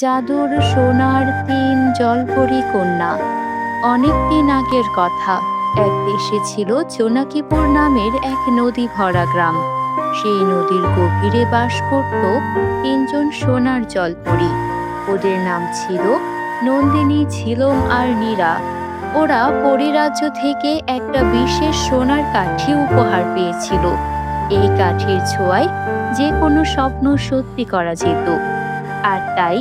জাদুর সোনার তিন জলপরি কন্যা। অনেক দিন আগের কথা, এক দেশে ছিল জোনাকিপুর নামের এক নদী ভরা গ্রাম। সেই নদীর গভীরে বাস করত তিনজন সোনার জলপরি। ওদের নাম ছিল নন্দিনী, ঝিলম আর নীরা। ওরা পরিরাজ্য থেকে একটা বিশেষ সোনার কাঠি উপহার পেয়েছিল। এই কাঠির ছোঁয়ায় যে কোনো স্বপ্ন সত্যি করা যেত। আর তাই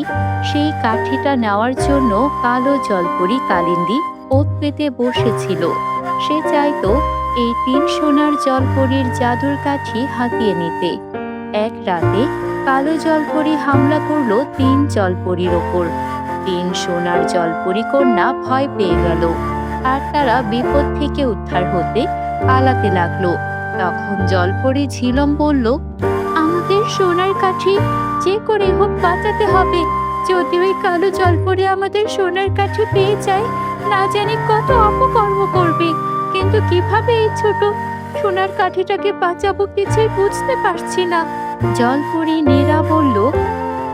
সেই কাঠিটা নেওয়ার জন্য কালো জলপরি কালিন্দী ওত পেতে বসেছিল। সে চাইতো এই তিন সোনার জলপরির জাদুর কাঠি হাতিয়ে নিতে। এক রাতে কালো জলপরি হামলা করল তিন জলপরির ওপর। তিন সোনার জলপরি কন্যা ভয় পেয়ে গেল আর তারা বিপদ থেকে উদ্ধার হতে পালাতে লাগল। তখন জলপরি ঝিলম বলল সোনার কাঠি, যে করে হোক বাঁচাতে হবে। যদি ওই কালো জলপরি আমাদের সোনার কাঠি পেয়ে যায়, না জানি কত অপকর্ম করবে। কিন্তু কীভাবে এই ছোট সোনার কাঠিটাকে বাঁচাবো কিছুই বুঝতে পারছি না। জলপরি নীরা বলল,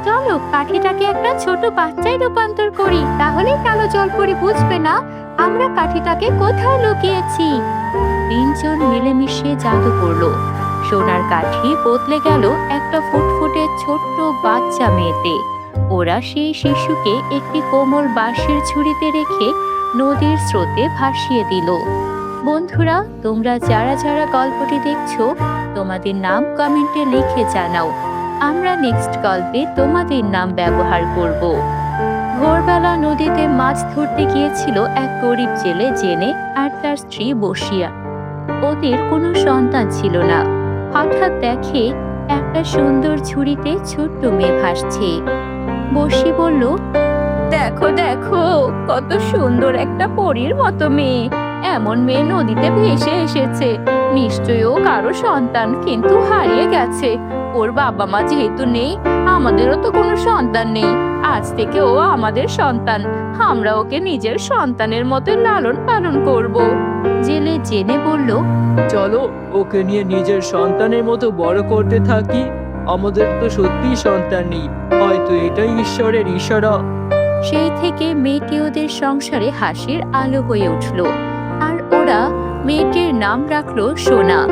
চলো কাঠিটাকে একটা ছোট বাচ্চায় রূপান্তর করি, তাহলেই কালো জলপরি বুঝবে না আমরা কাঠিটাকে কোথায় লুকিয়েছি? তিনজন মিলেমিশে জাদু করল। সোনার কাঠি বদলে গেল একটা ফুটফুটে ছোট্ট বাচ্চা মেয়েতে। ওরা সেই শিশুকে একটি কোমল বাঁশের ঝুড়িতে রেখে নদীর স্রোতে ভাসিয়ে দিল। বন্ধুরা, তোমরা যারা যারা গল্পটি দেখছ, তোমাদের নাম কমেন্টে লিখে জানাও। আমরা নেক্সট গল্পে তোমাদের নাম ব্যবহার করব। ভোরবেলা নদীতে মাছ ধরতে গিয়েছিল এক গরিব জেলে জেনে আর তার স্ত্রী বসিয়া। ওদের কোনো সন্তান ছিল না। হঠাৎ দেখে একটা সুন্দর ঝুড়িতে ছোট্ট মেয়ে ভাসছে। বসি বলল, দেখো দেখো, কত সুন্দর একটা পরীর মতো মেয়ে। এমন মেয়ে নদীতে ভেসে এসেছে। নিশ্চয়ই ও কারও সন্তান, কিন্তু হারিয়ে গেছে। ওর বাবা মা যেহেতু নেই, আমাদেরও তো কোনো সন্তান নেই। আজ থেকে ও আমাদের সন্তান। আমরা ওকে নিজের সন্তানের মতো লালন পালন করব। জেলে জেনে বলল চলো ওকে নিয়ে নিজের সন্তানের মতো বড় করতে থাকি। আমাদের তো সত্যিই সন্তান নেই হয়তো এটাই ঈশ্বরের ইশারা। সেই থেকে মেয়েটি ওদের সংসারে হাসির আলো হয়ে উঠল। আর ওরা মেয়েটির নাম রাখল সোনা।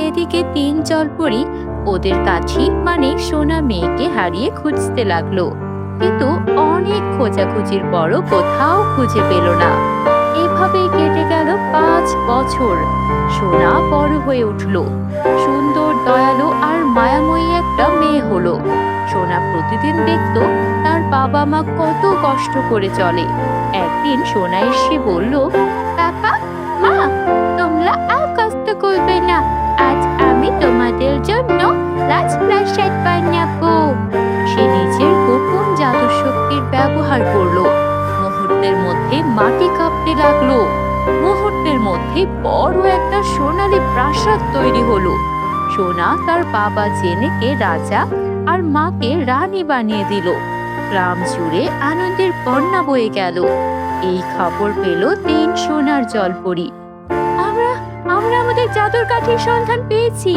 এদিকে তিন জলপরি ওদের কাঠি মানে সোনা মেয়েকে হারিয়ে খুঁজতে লাগল। কিন্তু অনেক খোঁজাখুঁজির পরও কোথাও খুঁজে পেল না। এভাবেই কেটে গেল পাঁচ বছর। সোনা বড় হয়ে উঠল। সুন্দর, দয়ালু আর মায়াময়ী একটা মেয়ে হলো। সোনা প্রতিদিন দেখতো তার বাবা মা কত কষ্ট করে চলে। একদিন সোনা এসে বলল বাবা মা, তোমরা আর কষ্ট করবে না। আজ আমি তোমাদের জন্য রাজপ্রাসাদ বানাবো। মাটি কাঁপতে লাগল। মুহূর্তের মধ্যে বড় একটা সোনালী প্রাসাদ তৈরি হলো। সোনা তার বাবা জেনেকে রাজা আর মাকে রানী বানিয়ে দিল। গ্রাম জুড়ে আনন্দের বন্যা বয়ে গেল। এই খবর পেল তিন সোনার জলপরি। আমরা আমরা আমাদের জাদুর কাঠির সন্ধান পেয়েছি।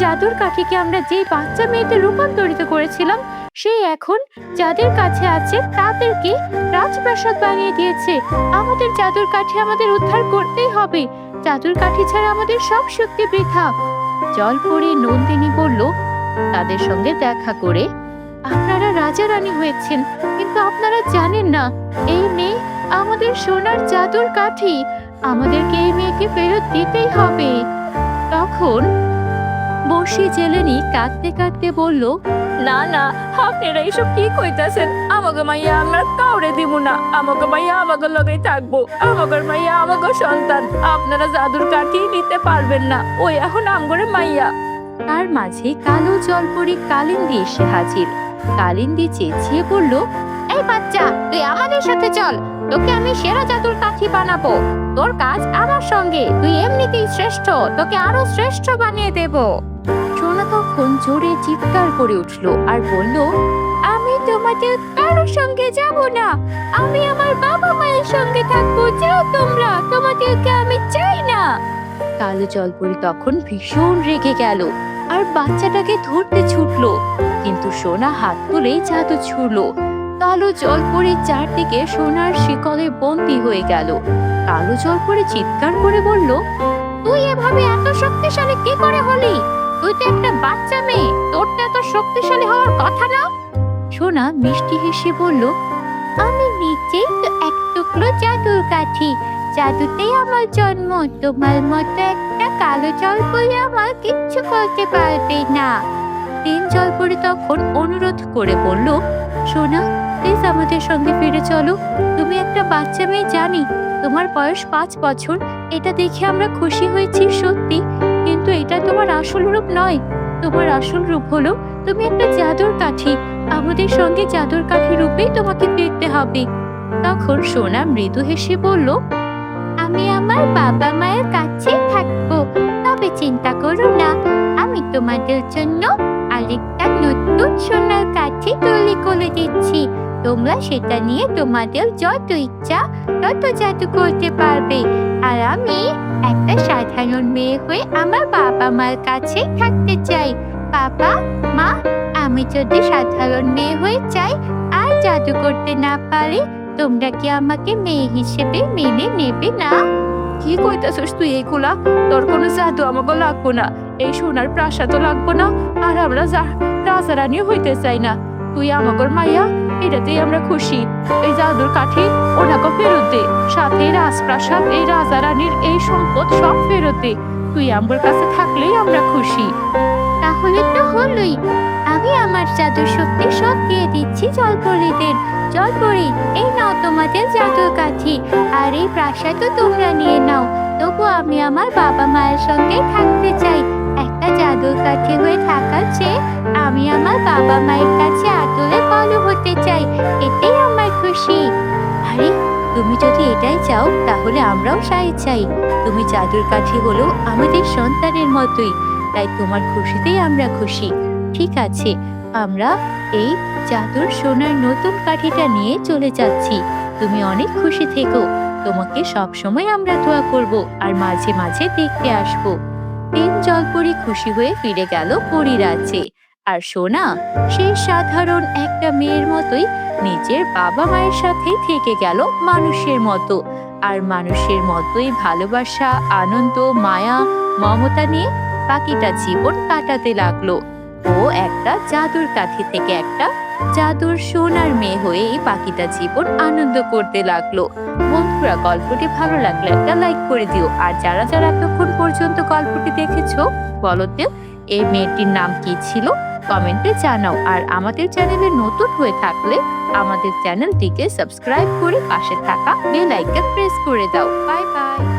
জাদুর কাঠিকে আমরা যে বাচ্চা মেয়েতে রূপান্তরিত করেছিলাম, সে এখন যাদের কাছে আছে তাদেরকে রাজপ্রাসাদ বানিয়ে দিয়েছে। আমাদের জাদুর কাঠি আমাদের উদ্ধার করতেই হবে। জাদুর কাঠি ছাড়া আমাদের সব শক্তি বৃথা। জলপরি নন্দিনী বলল, তাদের সঙ্গে দেখা করে আপনারা রাজা রানী হয়েছেন, কিন্তু আপনারা জানেন না, এই মেয়ে আমাদের সোনার জাদুর কাঠি। আমাদেরকে এই মেয়েকে ফেরত দিতেই হবে। তখন বসি জেলেনি কাঁদতে কাঁদতে বলল, না না, আপনারা এইসব কি কইতাছেন? আমাকে মাইয়া আমরা কাউরে দিব না। আমাকে মাইয়া আমাকে লগেই থাকব। আমাকে মাইয়া আমাকে সন্তান। আপনারা জাদুর কাঠি নিতে পারবেন না। ওই এখন আমগরে মাইয়া। তার মাঝে কালো জলপরি কালিন্দি এসে হাজির। কালিন্দি চেঁচিয়ে বলল, এই বাচ্চা, তুই আমাদের সাথে চল। তোকে আমি সেরা জাদুর কাঠি বানাবো। তোর কাজ আমার সঙ্গে, তুই এমনিতেই শ্রেষ্ঠ, তোকে আরও শ্রেষ্ঠ বানিয়ে দেব। সোনা তখন জোরে চিৎকার করে উঠল আর বলল, আমি তোমাদের কারোর সঙ্গে যাব না। আমি আমার বাবা মায়ের সঙ্গে থাকব। যাও তোমরা, তোমাদেরকে আমি চাই না। কালো জলপরি তখন ভীষণ রেগে গেল আর বাচ্চাটাকে ধরতে ছুটলো। কিন্তু সোনা হাত তুলেই জাদু ছুড়লো। কালো জলপরির চারদিকে সোনার শিকলে বন্দি হয়ে গেল। কালো জলপরি চিৎকার করে বলল, তুই এভাবে এত শক্তিশালী কি করে হলি? তুই তো একটা বাচ্চা মেয়ে তোর তো এত শক্তিশালী হওয়ার কথা না? সোনা মিষ্টি হেসে বলল, আমি নিজেই তো এক টুকরো জাদুর কাঠি। জাদুতেই আমার জন্ম, তোমার মতো একটা কালো জল বলে আমার কিচ্ছু করতে পারবে না। তিন জলপরি তখন অনুরোধ করে বলল, সোনা প্লিজ আমাদের সঙ্গে ফিরে চলো। তুমি একটা বাচ্চা মেয়ে, জানি। তোমার বয়স পাঁচ বছর। এটা দেখে আমরা খুশি হয়েছি, সত্যি। কিন্তু এটা তোমার আসল রূপ নয়। তোমার আসল রূপ হলো, তুমি একটা জাদুর কাঠি। আমাদের সঙ্গে জাদুর কাঠি রূপেই তোমাকে ফিরতে হবে। তখন সোনা মৃদু হেসে বলল, আমি আমার বাবা মায়ের কাছে থাকব। তবে চিন্তা করো না। আমি তোমাদের জন্য আরেকটা নতুন সোনার কাঠি তৈরি করে দিচ্ছি। তোমরা সেটা নিয়ে তোমাদের যত ইচ্ছা তত জাদু করতে পারবে। আর আমি একটা সাধারণ মেয়ে হয়ে আমার বাবা মার কাছে থাকতে চাই। বাবা, মা, আমি যদি সাধারণ মেয়ে হয়ে চাই আর জাদু করতে না পারি, তোমরা কি আমাকে মেয়ে হিসেবে মেনে নেবে না? কি কইতাছস তুই এইগুলা তোর কোনো জাদু আমাকে লাগবো না। এই সোনার প্রাসাদও লাগবো না, আর আমরা রাজা রানীও হইতে চাই না। তুই আমাগর মাইয়া, এটাতেই আমরা খুশি। এই জাদুর কাঠি ওনাকে ফেরত দে, সাথে রাজপ্রাসাদ, এই রাজা রানীর এই সম্পদ সব ফেরত দে। তুই আমার কাছে থাকলেই আমরা খুশি। তাহলে তো হলোই। আমি আমার জাদুর শক্তি সব দিয়ে দিচ্ছি, জলপরীদের। জলপরি, এই নাও তোমাদের জাদুর কাঠি। আর এই প্রাসাদও তোমরা নিয়ে আমার বাবা মায়ের সঙ্গে থাকতে চাই। একটা জাদুর কাঠি হয়ে থাকার চেয়ে আমি আমার বাবা মায়ের কাছে আদরে বড় হতে চাই। এটাই আমার খুশি। আরে, তুমি যদি এটাই চাও, তাহলে আমরাও সাই চাই। তুমি জাদুর কাঠি হলো আমাদের সন্তানের মতোই, তাই তোমার খুশিতেই আমরা খুশি। ঠিক আছে, আমরা এই জাদুর সোনার নতুন কাঠিটা নিয়ে চলে যাচ্ছি। তুমি অনেক খুশি থেকো। তোমাকে সব সময় আমরা দোয়া করব আর মাঝে মাঝে দেখতে আসব। তিন জলপরি খুশি হয়ে ফিরে গেল পরিরাজ্যে আর সোনা, সেই সাধারণ একটা মেয়ের মতোই নিজের বাবা মায়ের সাথে থেকে গেল মানুষের মতো। আর মানুষের মতোই ভালোবাসা, আনন্দ, মায়া, মমতা নিয়ে বাকিটা জীবন কাটাতে লাগল। ও একটা জাদুর কাঠি থেকে একটা জাদুর সোনার মেয়ে হয়ে এই বাকিটা জীবন আনন্দ করতে লাগল। বন্ধুরা, গল্পটি ভালো লাগলে একটা লাইক করে দিও। আর যারা যারা এতক্ষণ পর্যন্ত গল্পটি দেখেছ, বলো তো, এই মেয়েটির নাম কি ছিল? কমেন্টে জানাও। আর আমাদের চ্যানেলে নতুন হয়ে থাকলে আমাদের চ্যানেলটিকে সাবস্ক্রাইব করে পাশে থাকা বেল আইকন প্রেস করে দাও। Bye bye.